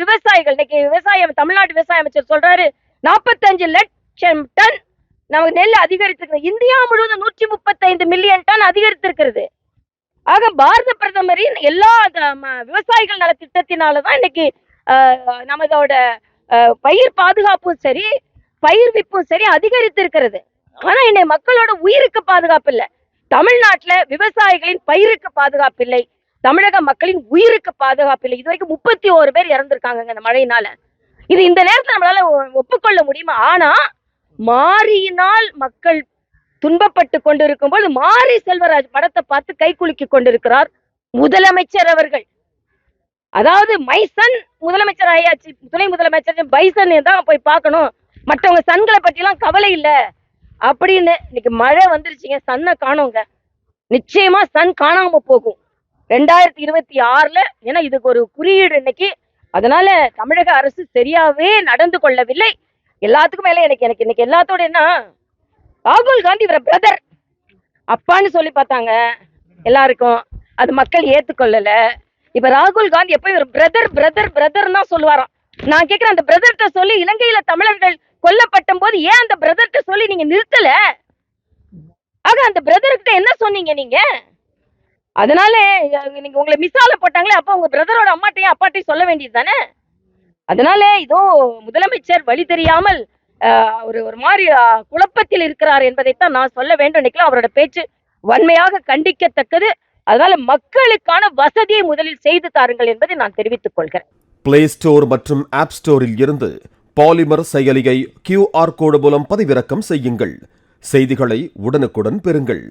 விவசாயிகள் இன்னைக்கு விவசாயம் தமிழ்நாட்டு விவசாய அமைச்சர் சொல்றாரு நாற்பத்தஞ்சு லட்சம் டன் நமக்கு நெல் அதிகரித்திருக்கு இந்தியா முழுவதும் நூற்றி முப்பத்தைந்து மில்லியன் டன் அதிகரித்திருக்கிறது. ஆக பாரத பிரதமரின் எல்லா விவசாயிகள் நல திட்டத்தினாலதான் இன்னைக்கு ஆஹ், நமதோட ஆஹ், பயிர் பாதுகாப்பும் சரி பயிர் விப்பும் சரி அதிகரித்திருக்கிறது. ஆனா இன்னைக்கு மக்களோட உயிருக்கு பாதுகாப்பு இல்லை. தமிழ்நாட்டுல விவசாயிகளின் பயிருக்கு பாதுகாப்பு இல்லை. தமிழக மக்களின் உயிருக்கு பாதுகாப்பு இல்லை. இது வரைக்கும் முப்பத்தி ஓரு பேர் இறந்திருக்காங்க இந்த மழையினால. இது இந்த நேரத்தில் நம்மளால ஒ- ஒப்புக்கொள்ள முடியுமா? ஆனா மாரியினால் மக்கள் துன்பப்பட்டு கொண்டிருக்கும் போது மாரி செல்வராஜ் படத்தை பார்த்து கை குலுக்கி கொண்டிருக்கிறார் முதலமைச்சர் அவர்கள். அதாவது மைசன் முதலமைச்சர் ஆயாச்சு. துணை முதலமைச்சர் பைசன் தான் போய் பார்க்கணும். மற்றவங்க சன்களை பற்றிலாம் கவலை இல்லை. அப்படின்னு இன்னைக்கு மழை வந்துருச்சுங்க. சன்னை காணோங்க. நிச்சயமா சன் காணாம போகும். ரெண்டாயிரத்தி இருபத்தி ஆறுல ஏன்னா இதுக்கு ஒரு குறியீடு இன்னைக்கு. அதனால தமிழக அரசு சரியாவே நடந்து கொள்ளவில்லை. எல்லாத்துக்கும் மேல எனக்கு எனக்கு இன்னைக்கு எல்லாத்தோட என்ன? ராகுல் காந்தி இவர பிரதர் அப்பான்னு சொல்லி பார்த்தாங்க. எல்லாருக்கும். அது மக்கள் ஏத்துக்கொள்ளல. இப்ப ராகுல் காந்தி எப்ப இவர் பிரதர் பிரதர் பிரதர் தான் சொல்லுவாராம். நான் கேக்குறேன் அந்த பிரதர்கிட்ட சொல்லி இலங்கையில தமிழர்கள் கொல்லப்பட்ட போது ஏன் அந்த பிரதர்கிட்ட சொல்லி நீங்க நிறுத்தல? ஆக அந்த பிரதர்கிட்ட என்ன சொன்னீங்க நீங்க? அதனால நீங்க உங்களை மிஸ்ஸால போட்டாங்களே அப்ப உங்க பிரதரோட அம்மாட்டையும் அப்பாட்டையும் சொல்ல வேண்டியது தானே? அதனால இதோ முதலமைச்சர் வழி தெரியாமல் ஒரு ஒரு மாதிரி குழப்பத்தில் இருக்கிறார் என்பதைத்தான் நான் சொல்ல வேண்டும் நினைக்கலாம் அவரோட பேச்சு வன்மையாக கண்டிக்கத்தக்கது. அதனால மக்களுக்கான வசதியை முதலில் செய்து தாருங்கள் என்பதை நான் தெரிவித்துக் கொள்கிறேன். பிளே ஸ்டோர் மற்றும் ஆப் ஸ்டோரில் இருந்து பாலிமர் செயலியை கியூஆர் கோடு மூலம் பதிவிறக்கம் செய்யுங்கள். செய்திகளை உடனுக்குடன் பெறுங்கள்.